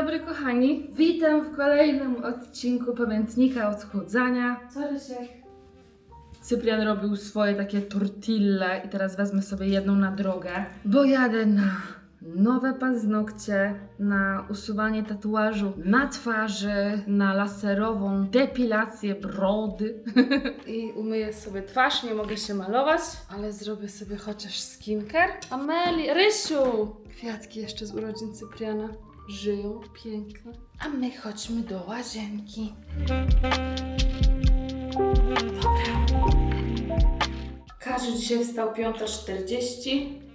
dobry kochani, witam w kolejnym odcinku Pamiętnika Odchudzania. Co Rysiek? Cyprian robił swoje takie tortille i teraz wezmę sobie jedną na drogę, bo jadę na nowe paznokcie, na usuwanie tatuażu na twarzy, na laserową depilację brody i umyję sobie twarz, nie mogę się malować, ale zrobię sobie chociaż skincare. Ameli, Rysiu! Kwiatki jeszcze z urodzin Cypriana żyją piękne. A my chodźmy do łazienki. Kaziu dzisiaj wstał 5.40.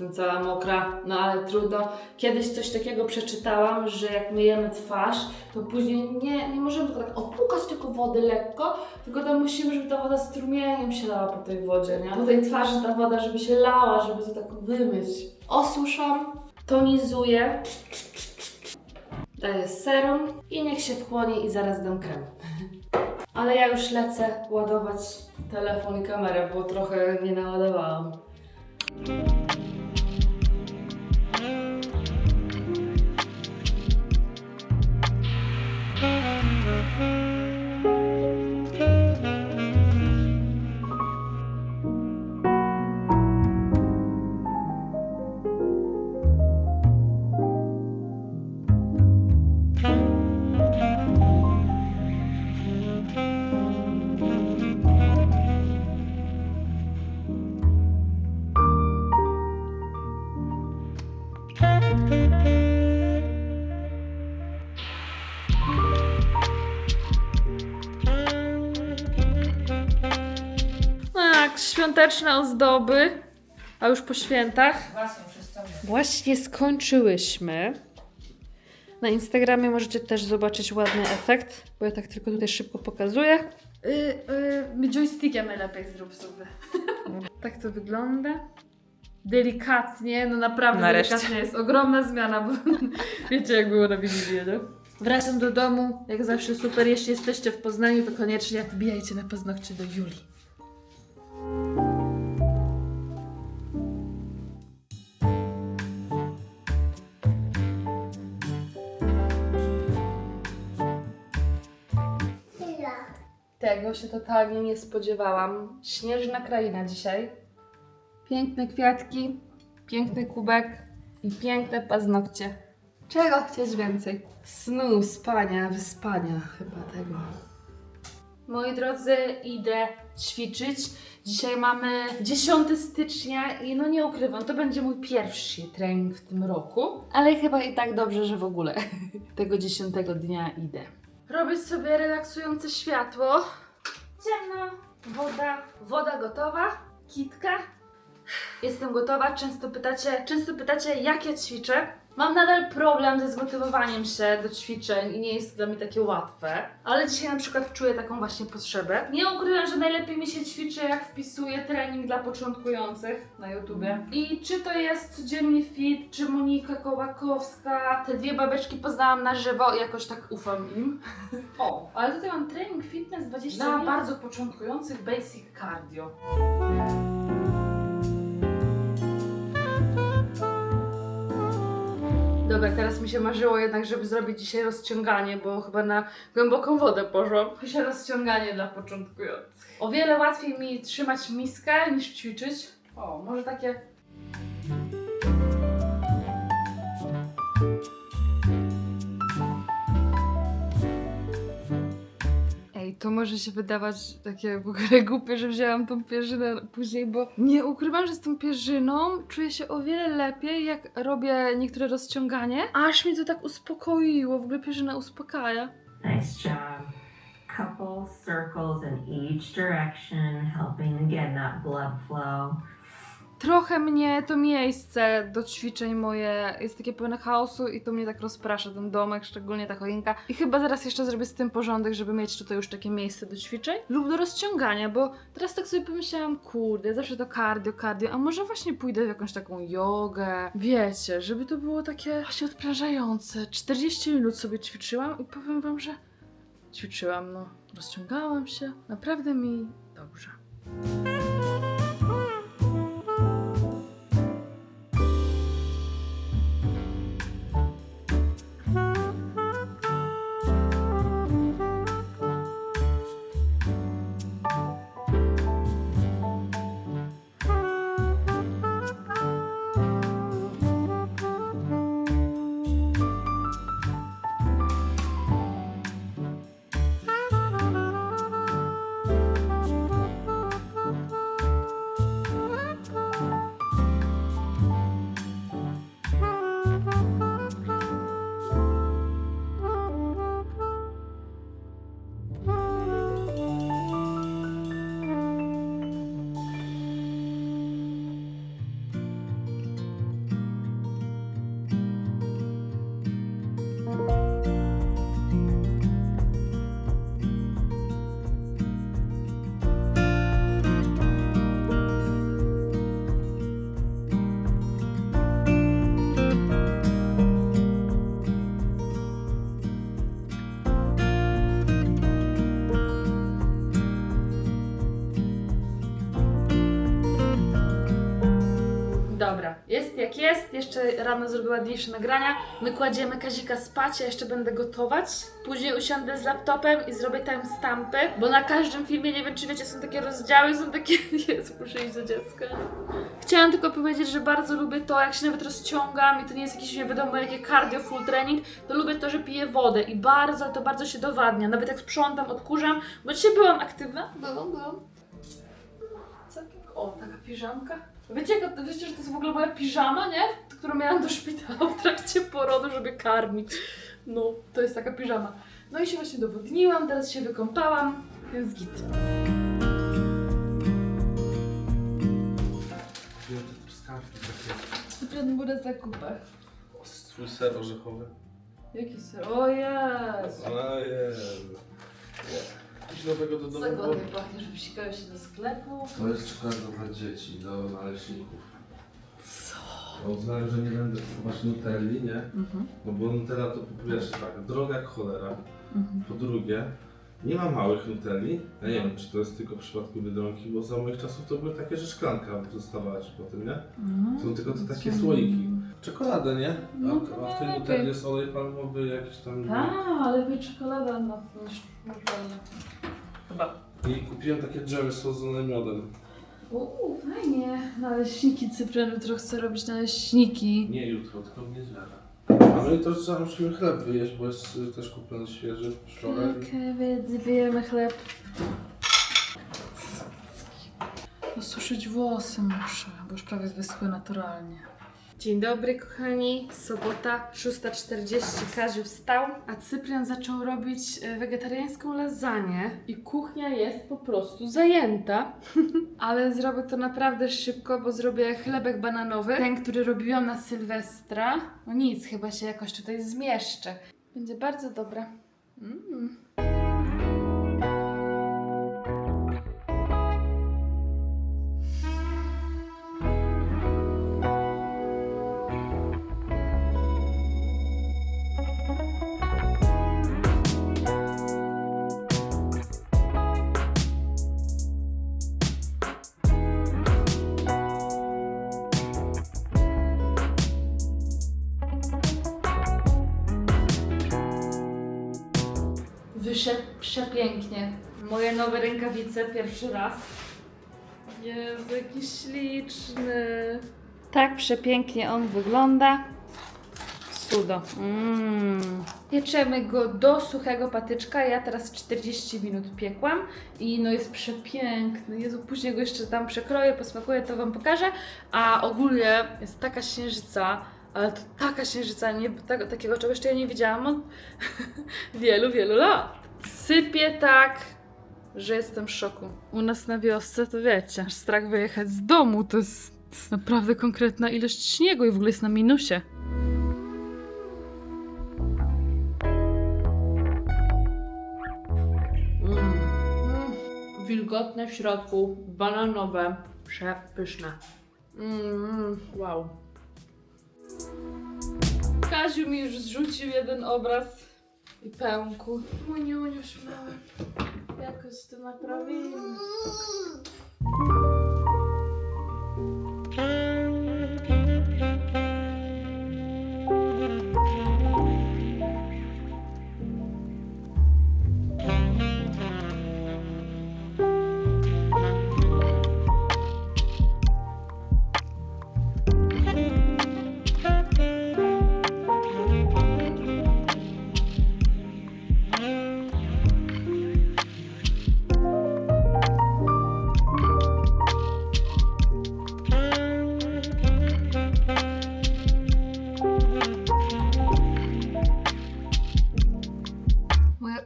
Jestem cała mokra, no ale trudno. Kiedyś coś takiego przeczytałam, że jak myjemy twarz, to później nie, nie możemy tylko tak opłukać tylko wody lekko, tylko tam musimy, żeby ta woda strumieniem się lała po tej wodzie, nie? Po tej twarzy ta woda, żeby się lała, żeby to tak wymyć. Osuszam, tonizuję, daję serum i niech się wchłonie i zaraz dam krem. Ale ja już lecę ładować telefon i kamerę, bo trochę nie naładowałam. Świąteczne ozdoby, a już po świętach. Właśnie skończyłyśmy. Na Instagramie możecie też zobaczyć ładny efekt, bo ja tak tylko tutaj szybko pokazuję. Yy, yy, joystickiem najlepiej zrób sobie. tak to wygląda. Delikatnie, no naprawdę Nareszcie. delikatnie jest ogromna zmiana, bo wiecie jak było na Wigilię, no? Wracam do domu, jak zawsze super, jeśli jesteście w Poznaniu, to koniecznie wbijajcie na paznokcie do Julii. Tego się totalnie nie spodziewałam. Śnieżna kraina dzisiaj. Piękne kwiatki, piękny kubek i piękne paznokcie. Czego chcieć więcej? Snu, spania, wyspania chyba tego. Moi drodzy, idę ćwiczyć. Dzisiaj mamy 10 stycznia i no nie ukrywam, to będzie mój pierwszy trening w tym roku. Ale chyba i tak dobrze, że w ogóle tego 10 dnia idę. Robię sobie relaksujące światło. Ciemno, woda, woda gotowa, kitka. Jestem gotowa. Często pytacie, często pytacie, jak ja ćwiczę. Mam nadal problem ze zmotywowaniem się do ćwiczeń i nie jest to dla mnie takie łatwe. Ale dzisiaj na przykład czuję taką właśnie potrzebę. Nie ukrywam, że najlepiej mi się ćwiczy, jak wpisuję trening dla początkujących na YouTubie. I czy to jest codziennie fit, czy Monika Kołakowska. Te dwie babeczki poznałam na żywo i jakoś tak ufam im. O, ale tutaj mam trening fitness 20 dla bardzo początkujących basic cardio. Dobra, teraz mi się marzyło jednak, żeby zrobić dzisiaj rozciąganie, bo chyba na głęboką wodę poszłam. Się rozciąganie dla początkujących. O wiele łatwiej mi trzymać miskę niż ćwiczyć. O, może takie może się wydawać takie w ogóle głupie, że wzięłam tą pierzynę później, bo nie ukrywam, że z tą pierzyną czuję się o wiele lepiej, jak robię niektóre rozciąganie. Aż mnie to tak uspokoiło, w ogóle pierzyna uspokaja. Nice job. Couple circles in each direction, helping again that blood flow. Trochę mnie to miejsce do ćwiczeń moje jest takie pełne chaosu i to mnie tak rozprasza, ten domek, szczególnie ta choinka. I chyba zaraz jeszcze zrobię z tym porządek, żeby mieć tutaj już takie miejsce do ćwiczeń lub do rozciągania, bo teraz tak sobie pomyślałam, kurde, zawsze to cardio, cardio, a może właśnie pójdę w jakąś taką jogę, wiecie, żeby to było takie właśnie odprężające. 40 minut sobie ćwiczyłam i powiem wam, że ćwiczyłam, no. Rozciągałam się. Naprawdę mi dobrze. Dobra, jest jak jest. Jeszcze rano zrobię ładniejsze nagrania. My kładziemy Kazika spać, ja jeszcze będę gotować. Później usiądę z laptopem i zrobię timestampy, bo na każdym filmie, nie wiem czy wiecie, są takie rozdziały, są takie... Jezu, muszę iść do dziecka. Chciałam tylko powiedzieć, że bardzo lubię to, jak się nawet rozciągam i to nie jest jakiś nie wiadomo jakie cardio, full training, to lubię to, że piję wodę i bardzo, to bardzo się dowadnia. Nawet jak sprzątam, odkurzam, bo dzisiaj byłam aktywna. Byłam, byłam. Co? O, taka piżamka. Wiecie, jaka, wiecie, że to jest w ogóle moja piżama, nie? Którą miałam do szpitala w trakcie porodu, żeby karmić. No, to jest taka piżama. No i się właśnie dowodniłam, teraz się wykąpałam, więc git. Wziąłem te truskawki takie. Cyprian bude na zakupach. Swój ser orzechowy. Jaki ser? O Jezu. Jezu. Coś nowego do domu było? Zagodnie pachnie, że wsikają się do sklepu. To jest czekolada dla dzieci, do naleśników. Co? Bo uznałem, że nie będę kupować Nutelli, nie? Mhm. No bo Nutella to po pierwsze tak, droga jak cholera. Mhm. Po drugie, nie ma małych Nutelli. Ja nie wiem, czy to jest tylko w przypadku Biedronki, bo za moich czasów to były takie, że szklanka dostawała ci po tym, nie? Są tylko te takie słoiki. Czekoladę, nie? No A, to a w tej lepiej. Nutelli jest olej palmowy, jakiś tam... A, lepiej czekolada na niż normalnie. Chyba. I kupiłem takie dżemy słodzone miodem. Uuu, fajnie. Naleśniki Cyprian jutro chce robić naleśniki. Nie jutro, tylko w niedzielę. A my to trzeba musimy chleb wyjeść, bo jest y, też kupiony świeży wczoraj. Okej, okay, wyjemy chleb. Osuszyć włosy muszę, bo już prawie wyschły naturalnie. Dzień dobry kochani, sobota 6.40, Kaziu wstał, a Cyprian zaczął robić e, wegetariańską lasagne i kuchnia jest po prostu zajęta. Ale zrobię to naprawdę szybko, bo zrobię chlebek bananowy, ten, który robiłam na Sylwestra. No nic, chyba się jakoś tutaj zmieszczę. Będzie bardzo dobre. Mm. Rękawice pierwszy raz. Jest jakiś śliczny. Tak przepięknie on wygląda. Cudo. Mm. Pieczemy go do suchego patyczka. Ja teraz 40 minut piekłam i no jest przepiękny. Jezu, później go jeszcze tam przekroję, posmakuję, to Wam pokażę. A ogólnie jest taka księżyca, ale to taka księżyca, nie, tak, takiego czegoś jeszcze ja nie widziałam od wielu, wielu lat. Sypie tak, że jestem w szoku. U nas na wiosce to wiecie, aż strach wyjechać z domu, to jest, to jest naprawdę konkretna ilość śniegu i w ogóle jest na minusie. Mm. Wilgotne w środku, bananowe, przepyszne. Mm, wow. Kaziu mi już zrzucił jeden obraz i pęku. Mój niuniuś mały. Jakoś to naprawimy.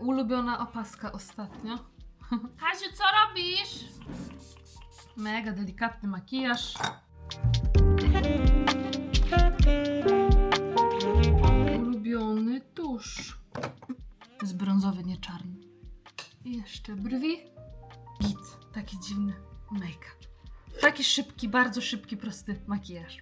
Ulubiona opaska ostatnio. Kasiu, co robisz? Mega delikatny makijaż. Ulubiony tusz. Jest brązowy, nie czarny. I jeszcze brwi. Git. Taki dziwny make-up. Taki szybki, bardzo szybki, prosty makijaż.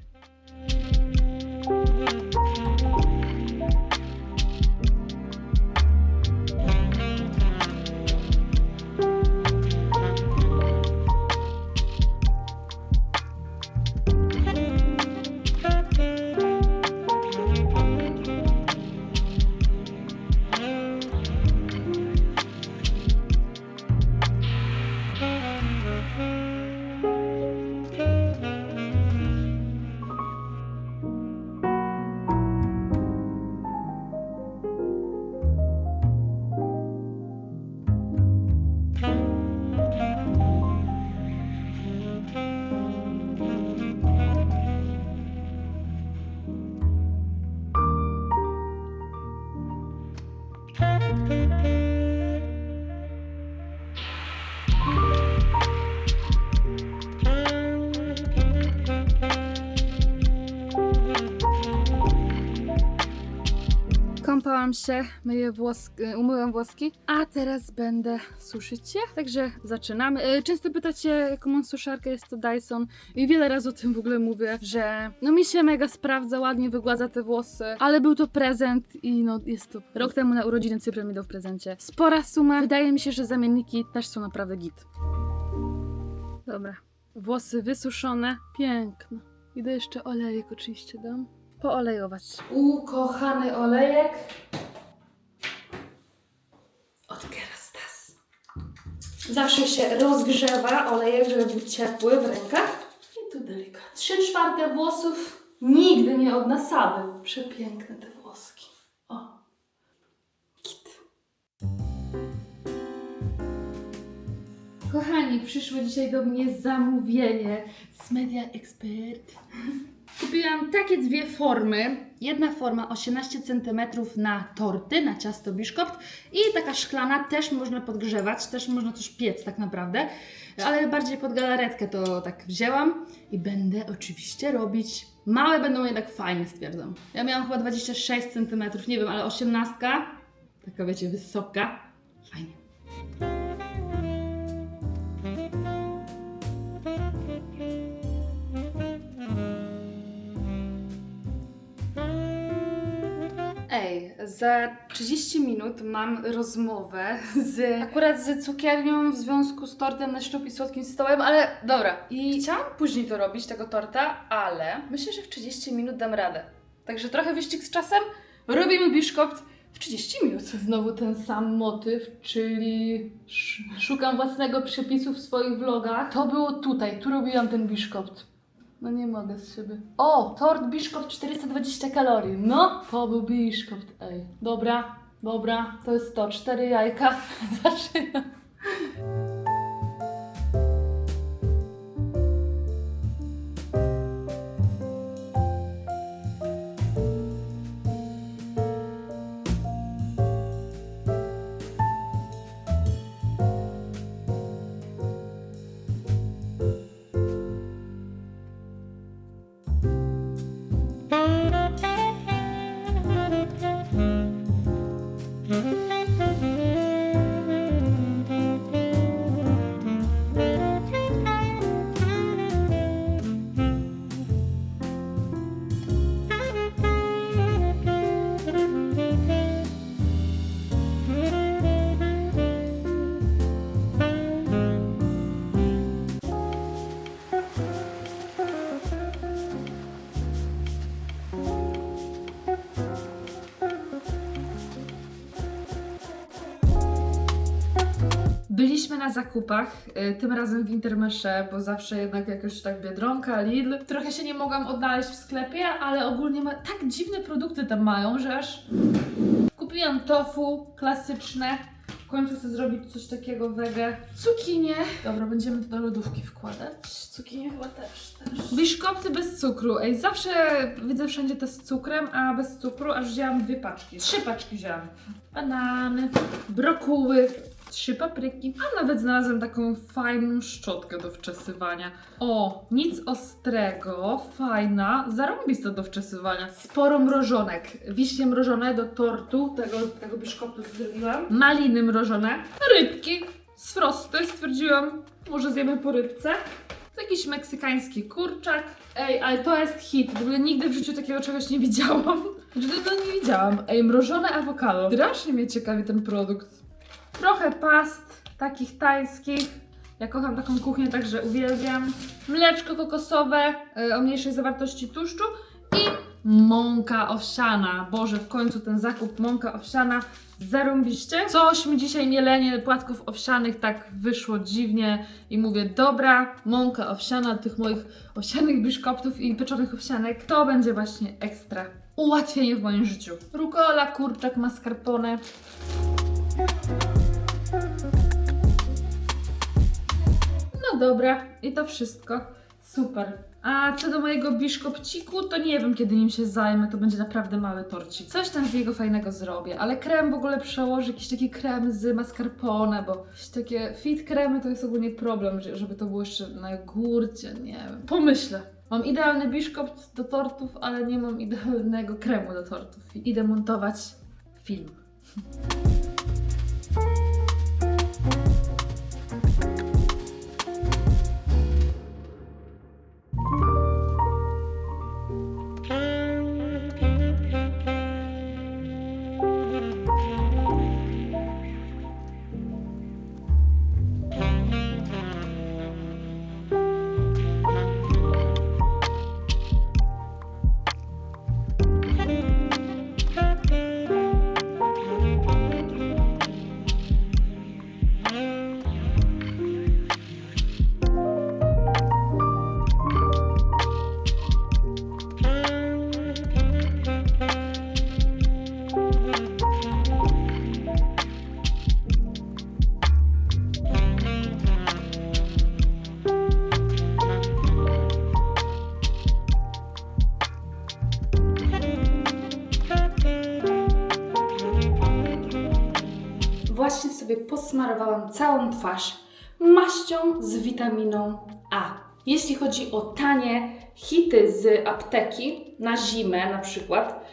Kąpałam się, myję włoski, umyłam włoski, a teraz będę suszyć je, także zaczynamy. E, Często pytacie, jaką mam suszarkę, jest to Dyson i wiele razy o tym w ogóle mówię, że no mi się mega sprawdza, ładnie wygładza te włosy, ale był to prezent i no jest to rok temu na urodziny Cyprian mi dał w prezencie. Spora suma, wydaje mi się, że zamienniki też są naprawdę git. Dobra, włosy wysuszone, piękne. Idę jeszcze olejek oczywiście dam poolejować. Ukochany olejek od Kerastas. Zawsze się rozgrzewa olejek, żeby był ciepły w rękach. I tu delikatnie. Trzy czwarte włosów nigdy nie od nasady. Przepiękne te włoski. O. Kit. Kochani, przyszło dzisiaj do mnie zamówienie z Media Expert. Kupiłam takie dwie formy. Jedna forma 18 cm na torty, na ciasto biszkopt i taka szklana też można podgrzewać, też można coś piec tak naprawdę, ale bardziej pod galaretkę to tak wzięłam i będę oczywiście robić. Małe będą jednak fajne, stwierdzam. Ja miałam chyba 26 cm, nie wiem, ale 18, taka wiecie, wysoka. Ej, za 30 minut mam rozmowę z akurat z cukiernią w związku z tortem na ślub i słodkim stołem, ale dobra. I chciałam później to robić, tego torta, ale myślę, że w 30 minut dam radę. Także trochę wyścig z czasem. Robimy biszkopt w 30 minut. Znowu ten sam motyw, czyli sz- szukam własnego przepisu w swoich vlogach. To było tutaj, tu robiłam ten biszkopt. No nie mogę z siebie. O, tort biszkopt 420 kalorii. No, to był biszkopt, ej. Dobra, dobra, to jest to, cztery jajka. Zaczynam. Byliśmy na zakupach, y, tym razem w Intermesze, bo zawsze jednak jakoś tak Biedronka, Lidl. Trochę się nie mogłam odnaleźć w sklepie, ale ogólnie ma, tak dziwne produkty tam mają, że aż kupiłam tofu klasyczne. W końcu chcę zrobić coś takiego wege. Cukinie. Dobra, będziemy to do lodówki wkładać. Cukinie chyba też, też. Biszkopty bez cukru. Ej, zawsze widzę wszędzie te z cukrem, a bez cukru aż wzięłam dwie paczki. Trzy paczki wzięłam. Banany, brokuły, trzy papryki, a nawet znalazłam taką fajną szczotkę do wczesywania. O, nic ostrego, fajna, zarąbista do wczesywania. Sporo mrożonek, wiśnie mrożone do tortu, tego, tego biszkoptu zrobiłam. Maliny mrożone, rybki z frosty, stwierdziłam, może zjemy po rybce. Jakiś meksykański kurczak. Ej, ale to jest hit. W ogóle nigdy w życiu takiego czegoś nie widziałam. Znaczy, to nie widziałam. Ej, mrożone awokado. Strasznie mnie ciekawi ten produkt. Trochę past takich tajskich. Ja kocham taką kuchnię, także uwielbiam. Mleczko kokosowe e, o mniejszej zawartości tłuszczu i mąka owsiana. Boże, w końcu ten zakup mąka owsiana zarąbiście. Coś mi dzisiaj mielenie płatków owsianych tak wyszło dziwnie i mówię, dobra, mąka owsiana tych moich owsianych biszkoptów i pieczonych owsianek, to będzie właśnie ekstra ułatwienie w moim życiu. Rukola, kurczak, mascarpone. Dobra, i to wszystko. Super. A co do mojego biszkopciku, to nie wiem kiedy nim się zajmę, to będzie naprawdę mały torcik. Coś tam z niego fajnego zrobię, ale krem w ogóle przełożę, jakiś taki krem z mascarpone, bo takie fit kremy to jest ogólnie problem, że- żeby to było jeszcze na jogurcie, nie wiem. Pomyślę. Mam idealny biszkopt do tortów, ale nie mam idealnego kremu do tortów. Idę montować film. sobie posmarowałam całą twarz maścią z witaminą A. Jeśli chodzi o tanie hity z apteki na zimę na przykład,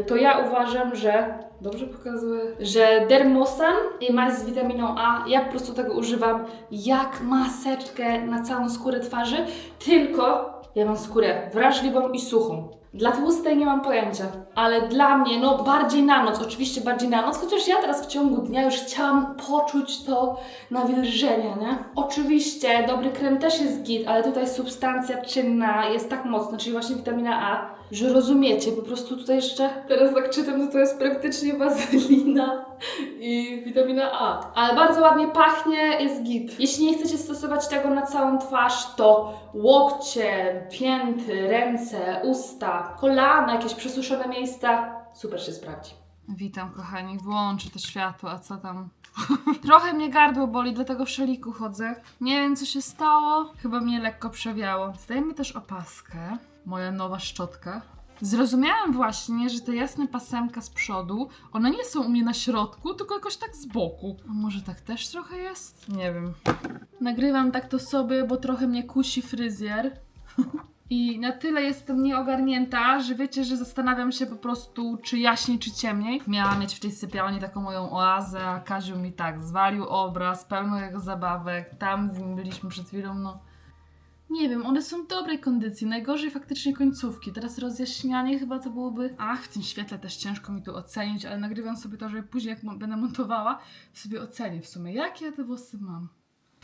y, to ja uważam, że dobrze pokazuję, że Dermosan i maść z witaminą A, ja po prostu tego używam jak maseczkę na całą skórę twarzy, tylko ja mam skórę wrażliwą i suchą. Dla tłustej nie mam pojęcia, ale dla mnie, no bardziej na noc, oczywiście bardziej na noc, chociaż ja teraz w ciągu dnia już chciałam poczuć to nawilżenie, nie? Oczywiście dobry krem też jest git, ale tutaj substancja czynna jest tak mocna, czyli właśnie witamina A, że rozumiecie, po prostu tutaj jeszcze, teraz tak czytam, to to jest praktycznie wazelina i witamina A. Ale bardzo ładnie pachnie, jest git. Jeśli nie chcecie stosować tego na całą twarz, to łokcie, pięty, ręce, usta, kolana, jakieś przesuszone miejsca, super się sprawdzi. Witam kochani, włączę to światło, a co tam? Trochę mnie gardło boli, dlatego w szaliku chodzę. Nie wiem co się stało, chyba mnie lekko przewiało. Zdajemy też opaskę, moja nowa szczotka. Zrozumiałam właśnie, że te jasne pasemka z przodu, one nie są u mnie na środku, tylko jakoś tak z boku. A może tak też trochę jest? Nie wiem. Nagrywam tak to sobie, bo trochę mnie kusi fryzjer. I na tyle jestem nieogarnięta, że wiecie, że zastanawiam się po prostu, czy jaśniej, czy ciemniej. Miałam mieć w tej sypialni taką moją oazę, a Kaziu mi tak zwalił obraz, pełno jego zabawek. Tam z nim byliśmy przed chwilą, no. Nie wiem, one są w dobrej kondycji. Najgorzej faktycznie końcówki. Teraz rozjaśnianie chyba to byłoby. Ach, w tym świetle też ciężko mi tu ocenić, ale nagrywam sobie to, żeby później, jak będę montowała, sobie ocenię w sumie, jakie ja te włosy mam.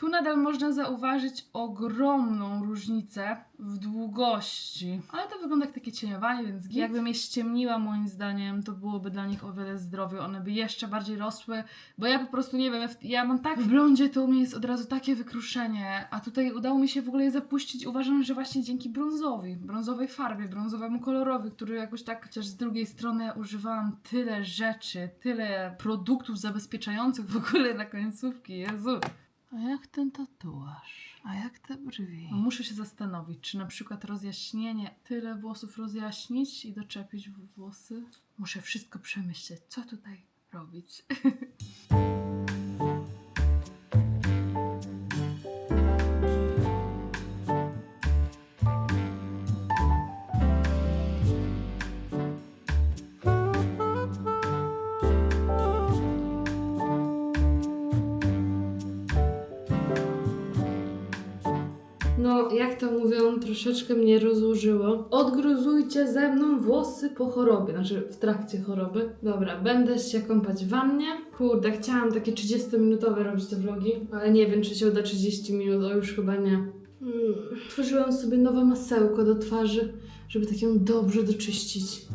Tu nadal można zauważyć ogromną różnicę w długości. Ale to wygląda jak takie cieniowanie, więc git. jakbym je ściemniła moim zdaniem, to byłoby dla nich o wiele zdrowiej. One by jeszcze bardziej rosły, bo ja po prostu nie wiem, ja, mam tak w blondzie to u mnie jest od razu takie wykruszenie, a tutaj udało mi się w ogóle je zapuścić. Uważam, że właśnie dzięki brązowi, brązowej farbie, brązowemu kolorowi, który jakoś tak, chociaż z drugiej strony używałam tyle rzeczy, tyle produktów zabezpieczających w ogóle na końcówki, Jezu. A jak ten tatuaż? A jak te brwi? Muszę się zastanowić, czy na przykład rozjaśnienie, tyle włosów rozjaśnić i doczepić w włosy. Muszę wszystko przemyśleć, co tutaj robić. to mówią, troszeczkę mnie rozłożyło. Odgruzujcie ze mną włosy po chorobie, znaczy w trakcie choroby. Dobra, będę się kąpać w wannie. Kurde, chciałam takie 30-minutowe robić te vlogi, ale nie wiem, czy się uda 30 minut, o już chyba nie. Mm, Tworzyłam sobie nowe masełko do twarzy, żeby tak ją dobrze doczyścić.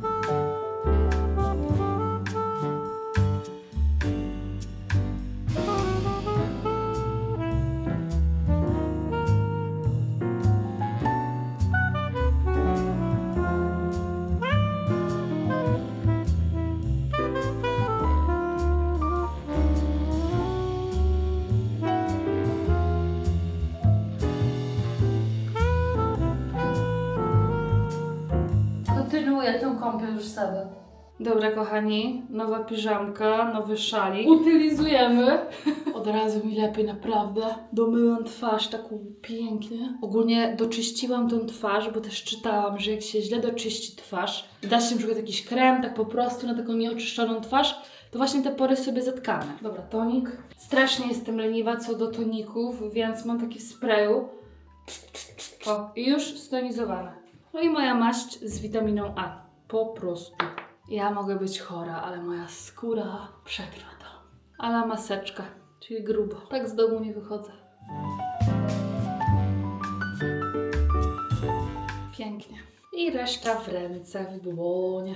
Kąpiel już sobie. Dobra, kochani, nowa piżamka, nowy szalik. Utylizujemy. Od razu mi lepiej, naprawdę. Domyłam twarz taką pięknie. Ogólnie doczyściłam tą twarz, bo też czytałam, że jak się źle doczyści twarz, da się na przykład jakiś krem tak po prostu na taką nieoczyszczoną twarz, to właśnie te pory sobie zatkamy. Dobra, tonik. Strasznie jestem leniwa co do toników, więc mam taki w sprayu. O, i już stonizowane. No i moja maść z witaminą A. Po prostu. Ja mogę być chora, ale moja skóra przetrwa to. Ale maseczka, czyli grubo. Tak z domu nie wychodzę. Pięknie. I reszta w ręce, w dłonie.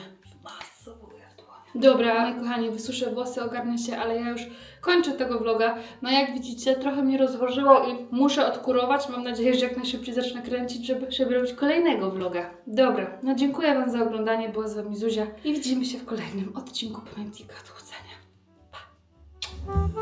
Dobra, kochani, wysuszę włosy, ogarnę się, ale ja już kończę tego vloga. No jak widzicie, trochę mnie rozłożyło i muszę odkurować. Mam nadzieję, że jak najszybciej zacznę kręcić, żeby, żeby robić kolejnego vloga. Dobra, no dziękuję Wam za oglądanie. Była z Wami Zuzia i widzimy się w kolejnym odcinku Pamiętnika Odchudzenia. Pa!